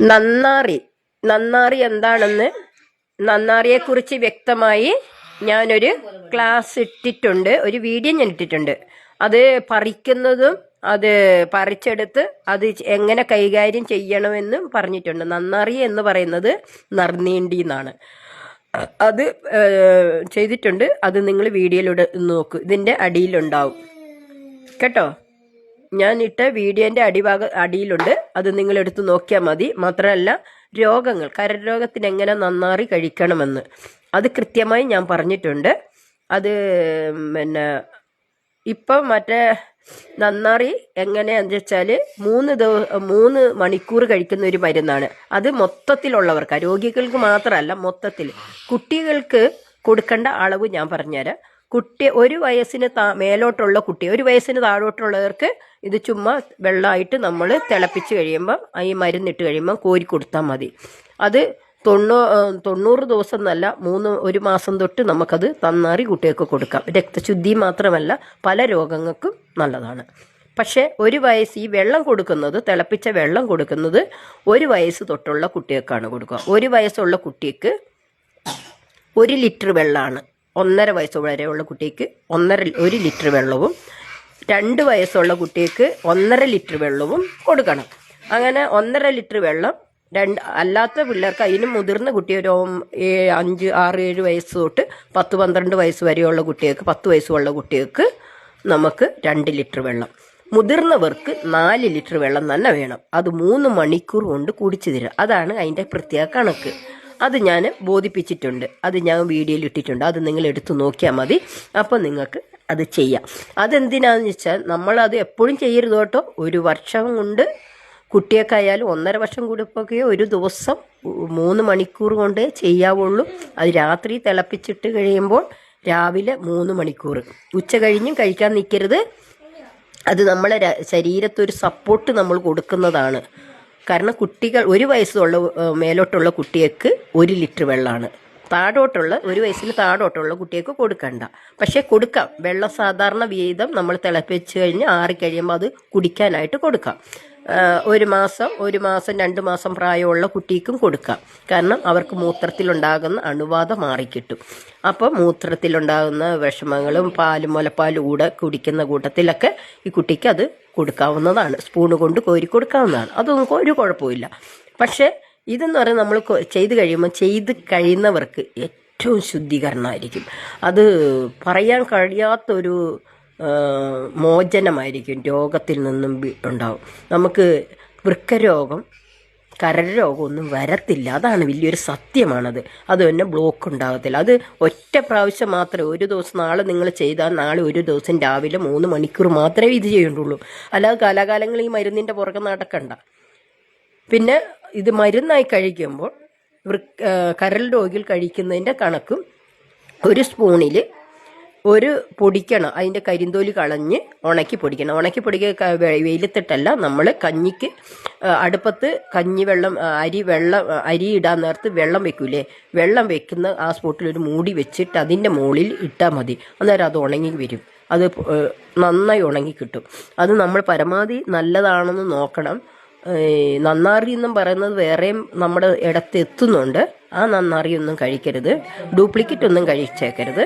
നന്നാറി. നന്നാറി എന്താണെന്ന് നന്നാറിയെ കുറിച്ച് വ്യക്തമായി ഞാനൊരു ക്ലാസ് ഇട്ടിട്ടുണ്ട്. ഒരു വീഡിയോ ഞാൻ ഇട്ടിട്ടുണ്ട്. അത് പറിക്കുന്നതും അത് പറിച്ചെടുത്ത് അത് എങ്ങനെ കൈകാര്യം ചെയ്യണമെന്നും പറഞ്ഞിട്ടുണ്ട്. നന്നാറി എന്ന് പറയുന്നത് നർനീണ്ടി എന്നാണ്. അത് ചെയ്തിട്ടുണ്ട്. അത് നിങ്ങൾ വീഡിയോയിലൂടെ നോക്കൂ. ഇതിന്റെ അടിയിലുണ്ടാവും. കേട്ടോ? ഞാൻ ഇട്ട വീഡിയോന്റെ അടിഭാഗ അടിയിലുണ്ട്. അത് നിങ്ങൾ എടുത്ത് നോക്കിയാൽ മതി. മാത്രമല്ല രോഗങ്ങൾ കരൾ രോഗത്തിന് എങ്ങനെ നന്നാറി കഴിക്കണമെന്ന്. അത് കൃത്യമായി ഞാൻ പറഞ്ഞിട്ടുണ്ട്. അത് പിന്നെ ഇപ്പം മറ്റേ നന്നാറി എങ്ങനെയാന്ന് വെച്ചാൽ മൂന്ന് ദിവ മൂന്ന് മണിക്കൂർ കഴിക്കുന്ന ഒരു മരുന്നാണ്. അത് മൊത്തത്തിലുള്ളവർക്ക്. രോഗികൾക്ക് മാത്രമല്ല മൊത്തത്തിൽ കുട്ടികൾക്ക് കൊടുക്കേണ്ട അളവ് ഞാൻ പറഞ്ഞുതരാം. കുട്ടി ഒരു വയസ്സിന് താ മേലോട്ടുള്ള കുട്ടി ഒരു വയസ്സിന് താഴോട്ടുള്ളവർക്ക് ഇത് ചുമ്മാ വെള്ളമായിട്ട് നമ്മൾ തിളപ്പിച്ച് കഴിയുമ്പോൾ ഈ മരുന്നിട്ട് കഴിയുമ്പോൾ കോരി കൊടുത്താൽ മതി. അത് തൊണ്ണൂ തൊണ്ണൂറ് ദിവസം എന്നല്ല മൂന്ന് ഒരു മാസം തൊട്ട് നമുക്കത് തന്നാറി കുട്ടികൾക്ക് കൊടുക്കാം. രക്തശുദ്ധി മാത്രമല്ല പല രോഗങ്ങൾക്കും നല്ലതാണ്. പക്ഷേ ഒരു വയസ്സ് ഈ വെള്ളം കൊടുക്കുന്നത് തിളപ്പിച്ച വെള്ളം കൊടുക്കുന്നത് ഒരു വയസ്സ് തൊട്ടുള്ള കുട്ടികൾക്കാണ് കൊടുക്കുക. ഒരു വയസ്സുള്ള കുട്ടിക്ക് ഒരു ലിറ്റർ വെള്ളമാണ് ഒന്നര വയസ്സ് വരെയുള്ള കുട്ടിക്ക് ഒന്നര ഒരു ലിറ്റർ വെള്ളവും രണ്ട് വയസ്സുള്ള കുട്ടിക്ക് ഒന്നര ലിറ്റർ വെള്ളവും കൊടുക്കണം. അങ്ങനെ ഒന്നര ലിറ്റർ വെള്ളം രണ്ട് അല്ലാത്ത പിള്ളേർക്ക് അതിന് മുതിർന്ന കുട്ടി ഒരു അഞ്ച് ആറ് ഏഴ് വയസ്സ് തൊട്ട് പത്ത് പന്ത്രണ്ട് വയസ്സ് വരെയുള്ള കുട്ടികൾക്ക് പത്ത് വയസ്സുള്ള കുട്ടികൾക്ക് നമുക്ക് രണ്ട് ലിറ്റർ വെള്ളം. മുതിർന്നവർക്ക് നാല് ലിറ്റർ വെള്ളം തന്നെ വേണം. അത് മൂന്ന് മണിക്കൂർ കൊണ്ട് കുടിച്ചു തരിക. അതാണ് അതിന്റെ പ്രത്യേക കണക്ക്. അത് ഞാൻ ബോധിപ്പിച്ചിട്ടുണ്ട്. അത് ഞാൻ വീഡിയോയിൽ ഇട്ടിട്ടുണ്ട്. അത് നിങ്ങൾ എടുത്തു നോക്കിയാൽ മതി. അപ്പോൾ നിങ്ങൾക്ക് അത് ചെയ്യാം. അതെന്തിനാണെന്ന് വെച്ചാൽ നമ്മളത് എപ്പോഴും ചെയ്യരുത് കേട്ടോ. ഒരു വർഷം കൊണ്ട് കുട്ടിയൊക്കെയായാലും ഒന്നര വർഷം കൂടിപ്പൊക്കെ ഒരു ദിവസം മൂന്ന് മണിക്കൂർ കൊണ്ട് ചെയ്യാവുള്ളൂ. അത് രാത്രി തിളപ്പിച്ചിട്ട് കഴിയുമ്പോൾ രാവിലെ മൂന്ന് മണിക്കൂർ. ഉച്ച കഴിഞ്ഞും കഴിക്കാൻ നിൽക്കരുത് അത് നമ്മളെ ശരീരത്തൊരു സപ്പോർട്ട് നമ്മൾ കൊടുക്കുന്നതാണ്. കാരണം കുട്ടികൾ ഒരു വയസ്സുള്ള മേലോട്ടുള്ള കുട്ടികൾക്ക് ഒരു ലിറ്റർ വെള്ളമാണ്. താഴോട്ടുള്ള ഒരു വയസ്സിന് താഴോട്ടുള്ള കുട്ടികൾക്ക് കൊടുക്കണ്ട. പക്ഷേ കൊടുക്കാം. വെള്ളം സാധാരണ വീതം നമ്മൾ തിളപ്പിച്ച് കഴിഞ്ഞ് ആറിക്കഴിയുമ്പോൾ അത് കുടിക്കാനായിട്ട് കൊടുക്കാം. ഒരു മാസം ഒരു മാസം രണ്ട് മാസം പ്രായമുള്ള കുട്ടിക്കും കൊടുക്കാം. കാരണം അവർക്ക് മൂത്രത്തിലുണ്ടാകുന്ന അണുബാധ മാറിക്കിട്ടും. അപ്പോൾ മൂത്രത്തിലുണ്ടാകുന്ന വിഷമങ്ങളും പാലും മുലപ്പാലും കൂടെ കുടിക്കുന്ന കൂട്ടത്തിലൊക്കെ ഈ കുട്ടിക്ക് അത് കൊടുക്കാവുന്നതാണ്. സ്പൂണ് കൊണ്ട് കോരി കൊടുക്കാവുന്നതാണ്. അതൊന്നും ഒരു കുഴപ്പമില്ല പക്ഷേ ഇതെന്ന് പറയുന്നത് നമ്മൾ ചെയ്ത് കഴിയുമ്പോൾ ചെയ്ത് കഴിയുന്നവർക്ക് ഏറ്റവും ശുദ്ധീകരണമായിരിക്കും. അത് പറയാൻ കഴിയാത്തൊരു മോചനമായിരിക്കും രോഗത്തിൽ നിന്നും ഉണ്ടാവും. നമുക്ക് വൃക്കരോഗം കരൾ രോഗമൊന്നും വരത്തില്ല. അതാണ് വലിയൊരു സത്യമാണത്. അത് തന്നെ ബ്ലോക്ക് ഉണ്ടാകത്തില്ല അത് ഒറ്റ പ്രാവശ്യം മാത്രമേ ഒരു ദിവസം നാളെ നിങ്ങൾ ചെയ്താൽ നാളെ ഒരു ദിവസം രാവിലെ മൂന്ന് മണിക്കൂർ മാത്രമേ ഇത് ചെയ്യേണ്ടുള്ളൂ അല്ലാതെ കാലാകാലങ്ങൾ ഈ മരുന്നിന്റെ പുറകെ നടക്കണ്ട. പിന്നെ ഇത് മരുന്നായി കഴിക്കുമ്പോൾ കരൾ രോഗികൾ കഴിക്കുന്നതിന്റെ കണക്കും ഒരു സ്പൂണിൽ ഒരു പൊടിക്കണം. അതിന്റെ കരിന്തോലി കളഞ്ഞ് ഉണക്കി പൊടിക്കണം. ഉണക്കി പൊടിക്കുക വെയിലത്തിട്ടല്ല. നമ്മൾ കഞ്ഞിക്ക് അടുപ്പത്ത് കഞ്ഞി വെള്ളം അരി വെള്ളം അരി ഇടാൻ നേരത്ത് വെള്ളം വെക്കൂലേ? വെള്ളം വെക്കുന്ന ആ സ്പോട്ടിൽ ഒരു മൂടി വെച്ചിട്ട് അതിന്റെ മുകളിൽ ഇട്ടാൽ മതി. അന്നേരം അത് ഉണങ്ങി വരും. അത് നന്നായി ഉണങ്ങി കിട്ടും. അത് നമ്മൾ പരമാവധി നല്ലതാണെന്ന് നോക്കണം. നന്നാറി എന്നും പറയുന്നത് വേറെയും നമ്മുടെ ഇടത്ത് എത്തുന്നുണ്ട്. ആ നന്നാറി ഒന്നും കഴിക്കരുത്. ഡ്യൂപ്ലിക്കേറ്റ് ഒന്നും കഴിച്ചേക്കരുത്.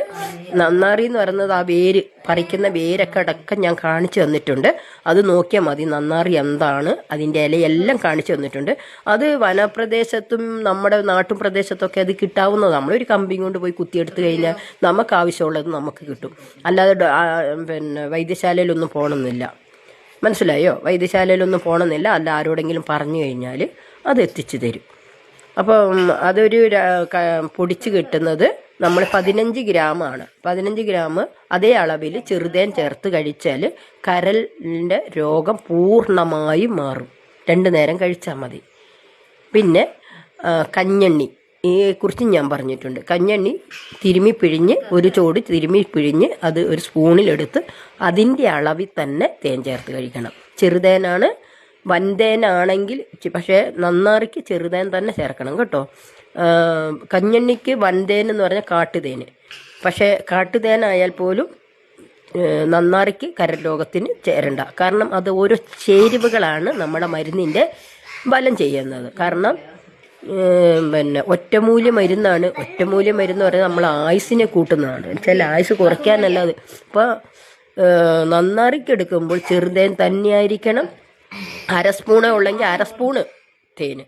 നന്നാറി എന്ന് പറയുന്നത് ആ വേര് പറിക്കുന്ന വേരൊക്കെ അടക്കം ഞാൻ കാണിച്ചു തന്നിട്ടുണ്ട്. അത് നോക്കിയാൽ മതി നന്നാറി എന്താണ് അതിന്റെ ഇലയെല്ലാം കാണിച്ചു തന്നിട്ടുണ്ട്. അത് വനപ്രദേശത്തും നമ്മുടെ നാട്ടും പ്രദേശത്തൊക്കെ അത് കിട്ടാവുന്നതാണ്. നമ്മളൊരു കമ്പി കൊണ്ട് പോയി കുത്തിയെടുത്ത് കഴിഞ്ഞാൽ നമുക്ക് ആവശ്യമുള്ളത് നമുക്ക് കിട്ടും. അല്ലാതെ പിന്നെ വൈദ്യശാലയിലൊന്നും പോകണമെന്നില്ല മനസ്സിലായോ? വൈദ്യശാലയിലൊന്നും പോകണമെന്നില്ല അല്ല ആരോടെങ്കിലും പറഞ്ഞു കഴിഞ്ഞാൽ അത് എത്തിച്ചു തരും. അപ്പം അതൊരു പൊടിച്ച് കിട്ടുന്നത് നമ്മൾ പതിനഞ്ച് ഗ്രാമാണ്. പതിനഞ്ച് ഗ്രാം അതേ അളവിൽ ചെറുതേൻ ചേർത്ത് കഴിച്ചാൽ കരലിന്റെ രോഗം പൂർണമായും മാറും. രണ്ട് നേരം കഴിച്ചാൽ മതി. പിന്നെ കഞ്ഞണ്ണി. ഈ കുറിച്ച് ഞാൻ പറഞ്ഞിട്ടുണ്ട്. കഞ്ഞണ്ണി തിരുമി പിഴിഞ്ഞ് ഒരു ചോട് തിരുമി പിഴിഞ്ഞ് അത് ഒരു സ്പൂണിലെടുത്ത് അതിന്റെ അളവിൽ തന്നെ തേൻ ചേർത്ത് കഴിക്കണം. ചെറുതേനാണ് വൻതേനാണെങ്കിൽ പക്ഷേ നന്നാറിക്ക് ചെറുതേൻ തന്നെ ചേർക്കണം കേട്ടോ. കഞ്ഞണ്ണിക്ക് വൻതേൻ എന്ന് പറഞ്ഞാൽ കാട്ടുതേന്. പക്ഷേ കാട്ടുതേനായാൽ പോലും നന്നാറിക്ക് കരൽ രോഗത്തിന് ചേരണ്ട. കാരണം അത് ഓരോ ചേരുവകളാണ് നമ്മുടെ മരുന്നിന്റെ ബലം ചെയ്യുന്നത്. കാരണം പിന്നെ ഒറ്റമൂല്യ മരുന്നാണ്. ഒറ്റമൂല്യ മരുന്ന് പറയുന്നത് നമ്മൾ ആയുസിനെ കൂട്ടുന്നതാണ്. വെച്ചാൽ ആയുസ് കുറയ്ക്കാനല്ലാതെ. ഇപ്പോൾ നന്നാറിക്കെടുക്കുമ്പോൾ ചെറുതേൻ തന്നെയായിരിക്കണം അര സ്പൂണേ ഉള്ളെങ്കിൽ അര സ്പൂണ് തേന്.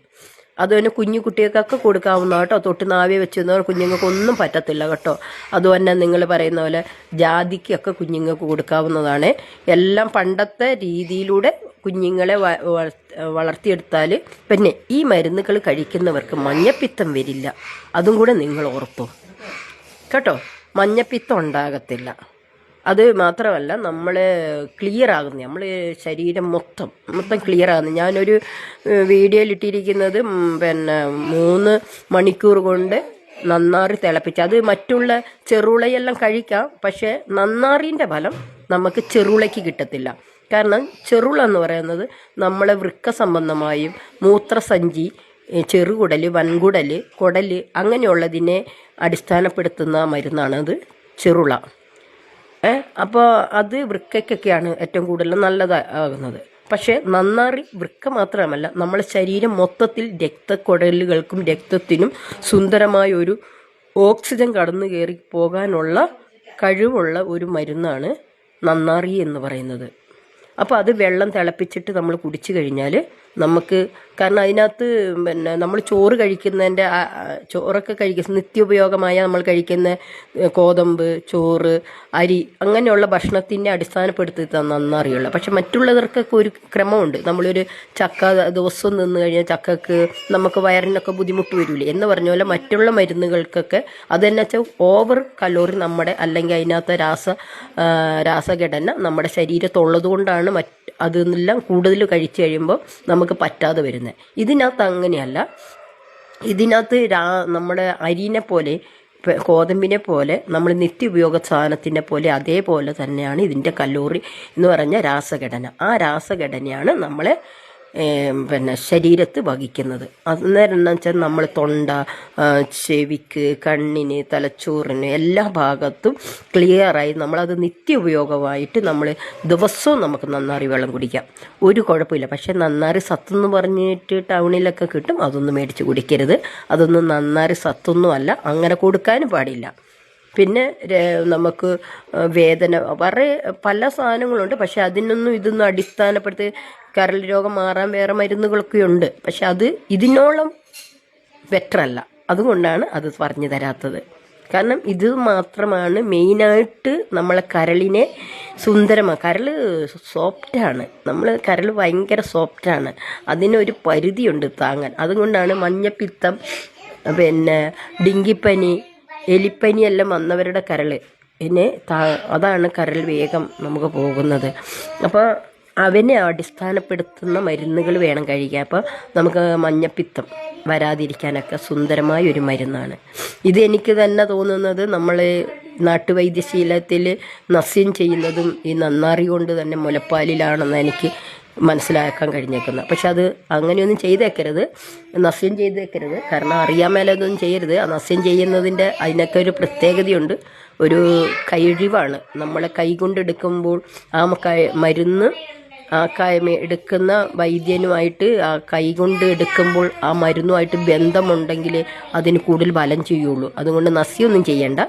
അതുതന്നെ കുഞ്ഞു കുട്ടികൾക്കൊക്കെ കൊടുക്കാവുന്ന കേട്ടോ. തൊട്ട് നാവേ വെച്ച് കുഞ്ഞുങ്ങൾക്ക് ഒന്നും പറ്റത്തില്ല കേട്ടോ. അതുതന്നെ നിങ്ങൾ പറയുന്ന പോലെ ജാതിക്കൊക്കെ കുഞ്ഞുങ്ങൾക്ക് കൊടുക്കാവുന്നതാണ്. എല്ലാം പണ്ടത്തെ രീതിയിലൂടെ കുഞ്ഞുങ്ങളെ വളർത്തിയെടുത്താൽ പിന്നെ ഈ മരുന്നുകൾ കഴിക്കുന്നവർക്ക് മഞ്ഞപ്പിത്തം വരില്ല. അതും കൂടെ നിങ്ങൾ ഓർത്തു. കേട്ടോ? മഞ്ഞപ്പിത്തം ഉണ്ടാകത്തില്ല. അത് മാത്രമല്ല നമ്മൾ ക്ലിയർ ആകുന്നു. നമ്മൾ ശരീരം മൊത്തം മൊത്തം ക്ലിയർ ആകുന്നു. ഞാനൊരു വീഡിയോയിൽ ഇട്ടിരിക്കുന്നത് പിന്നെ മൂന്ന് മണിക്കൂർ കൊണ്ട് നന്നാറി തിളപ്പിച്ച് അത് മറ്റുള്ള ചെറുളയെല്ലാം കഴിക്കാം പക്ഷേ നന്നാറിന്റെ ഫലം നമുക്ക് ചെറുളയ്ക്ക് കിട്ടത്തില്ല. കാരണം ചെറുള എന്ന് പറയുന്നത് നമ്മളെ വൃക്ക സംബന്ധമായും മൂത്രസഞ്ചി ചെറുകുടൽ വൻകുടൽ കുടൽ അങ്ങനെയുള്ളതിനെ അടിസ്ഥാനപ്പെടുത്തുന്ന മരുന്നാണത് ചെറുള. അപ്പോൾ അത് വൃക്കയ്ക്കൊക്കെയാണ് ഏറ്റവും കൂടുതൽ നല്ലതാകുന്നത്. പക്ഷേ നന്നാറി വൃക്ക മാത്രമല്ല നമ്മളെ ശരീരം മൊത്തത്തിൽ രക്തക്കുഴലുകൾക്കും രക്തത്തിനും സുന്ദരമായ ഒരു ഓക്സിജൻ കടന്നു കയറി പോകാനുള്ള കഴിവുള്ള ഒരു മരുന്നാണ് നന്നാറി എന്ന് പറയുന്നത്. അപ്പോൾ അത് വെള്ളം തിളപ്പിച്ചിട്ട് നമ്മൾ കുടിച്ചു കഴിഞ്ഞാൽ നമുക്ക് കാരണം അതിനകത്ത് പിന്നെ നമ്മൾ ചോറ് കഴിക്കുന്നതിന്റെ ചോറൊക്കെ കഴിക്കുന്ന നിത്യോപയോഗമായ നമ്മൾ കഴിക്കുന്ന കോതമ്പ് ചോറ് അരി അങ്ങനെയുള്ള ഭക്ഷണത്തിന്റെ അടിസ്ഥാനപ്പെടുത്തി നന്നറിയുള്ളൂ. പക്ഷെ മറ്റുള്ളവർക്കൊക്കെ ഒരു ക്രമമുണ്ട്. നമ്മളൊരു ചക്ക ദിവസം നിന്ന് കഴിഞ്ഞാൽ ചക്കക്ക് നമുക്ക് വയറിനൊക്കെ ബുദ്ധിമുട്ട് വരില്ലേ എന്ന് പറഞ്ഞ പോലെ മറ്റുള്ള മരുന്നുകൾക്കൊക്കെ അതെന്നു വെച്ചാൽ ഓവർ കലോറി നമ്മുടെ അല്ലെങ്കിൽ അതിനകത്ത് രാസ രാസഘടന നമ്മുടെ ശരീരത്തുള്ളത് കൊണ്ടാണ് മറ്റ് അതെല്ലാം കൂടുതൽ കഴിച്ചു കഴിയുമ്പോൾ നമുക്ക് പറ്റാതെ വരുന്നത്. ഇതിനകത്ത് അങ്ങനെയല്ല. ഇതിനകത്ത് രാ നമ്മുടെ അരിനെ പോലെ ഗോതമ്പിനെ പോലെ നമ്മൾ നിത്യോപയോഗ സാധനത്തിന്റെ പോലെ അതേപോലെ തന്നെയാണ് ഇതിന്റെ കലോറി എന്ന് പറഞ്ഞ രാസഘടന. ആ രാസഘടനയാണ് നമ്മളെ പിന്നെ ശരീരത്ത് വഹിക്കുന്നത്. അന്നേരം എന്ന് വെച്ചാൽ നമ്മൾ തൊണ്ട ചെവിക്ക് കണ്ണിന് തലച്ചോറിന് എല്ലാ ഭാഗത്തും ക്ലിയറായി നമ്മളത് നിത്യോപയോഗമായിട്ട് നമ്മൾ ദിവസവും നമുക്ക് നന്നാറി വെള്ളം കുടിക്കാം. ഒരു കുഴപ്പമില്ല. പക്ഷേ നന്നാറി സത്തെന്ന് പറഞ്ഞിട്ട് ടൗണിലൊക്കെ കിട്ടും. അതൊന്നും മേടിച്ച് കുടിക്കരുത്. അതൊന്നും നന്നാറി സത്തൊന്നും അല്ല. അങ്ങനെ കൊടുക്കാനും പാടില്ല. പിന്നെ നമുക്ക് വേദന വേറെ പല സാധനങ്ങളുണ്ട്. പക്ഷെ അതിനൊന്നും ഇതൊന്നും അടിസ്ഥാനപ്പെടുത്തി കരൾ രോഗം മാറാൻ വേറെ മരുന്നുകളൊക്കെ ഉണ്ട്. പക്ഷെ അത് ഇതിനോളം ബെറ്റർ അല്ല അതുകൊണ്ടാണ് അത് പറഞ്ഞു തരാത്തത്. കാരണം ഇത് മാത്രമാണ് മെയിനായിട്ട് നമ്മളെ കരളിനെ സുന്ദരമാണ് കരൾ സോഫ്റ്റാണ്. നമ്മൾ കരൾ ഭയങ്കര സോഫ്റ്റാണ്. അതിനൊരു പരിധിയുണ്ട് താങ്ങാൻ. അതുകൊണ്ടാണ് മഞ്ഞപ്പിത്തം പിന്നെ ഡെങ്കിപ്പനി എലിപ്പനി എല്ലാം വന്നവരുടെ കരൾ പിന്നെ അതാണ് കരൾ വേഗം നമുക്ക് പോകുന്നത്. അപ്പോൾ അവനെ അടിസ്ഥാനപ്പെടുത്തുന്ന മരുന്നുകൾ വേണം കഴിക്കാൻ. അപ്പോൾ നമുക്ക് മഞ്ഞപ്പിത്തം വരാതിരിക്കാനൊക്കെ സുന്ദരമായ ഒരു മരുന്നാണ്. ഇത് എനിക്ക് തന്നെ തോന്നുന്നത് നമ്മൾ നാട്ടുവൈദ്യശീലത്തിൽ നസ്യം ചെയ്യുന്നതും ഈ നന്നാറി കൊണ്ട് തന്നെ മുലപ്പാലിലാണെന്ന് എനിക്ക് മനസ്സിലാക്കാൻ കഴിഞ്ഞേക്കുന്നത് പക്ഷെ അത് അങ്ങനെയൊന്നും ചെയ്തേക്കരുത്. നസ്യം ചെയ്തേക്കരുത്. കാരണം അറിയാൻ മേലതൊന്നും ചെയ്യരുത്. ആ നസ്യം ചെയ്യുന്നതിന്റെ അതിനൊക്കെ ഒരു പ്രത്യേകതയുണ്ട്. ഒരു കഴിവാണ്. നമ്മളെ കൈ കൊണ്ടെടുക്കുമ്പോൾ ആ മരുന്ന് ആ കായം എടുക്കുന്ന വൈദ്യനുമായിട്ട് ആ കൈ കൊണ്ട് എടുക്കുമ്പോൾ ആ മരുന്നുമായിട്ട് ബന്ധമുണ്ടെങ്കിൽ അതിന് കൂടുതൽ ബലം ചെയ്യുള്ളൂ. അതുകൊണ്ട് നസ്യമൊന്നും ചെയ്യണ്ട.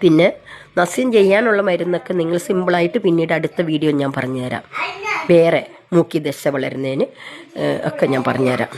പിന്നെ നസ്യം ചെയ്യാനുള്ള മരുന്നൊക്കെ നിങ്ങൾ സിമ്പിളായിട്ട് പിന്നീട് അടുത്ത വീഡിയോ ഞാൻ പറഞ്ഞുതരാം. വേറെ മൂക്കി ദശ വളരുന്നതിന് ഒക്കെ ഞാൻ പറഞ്ഞുതരാം.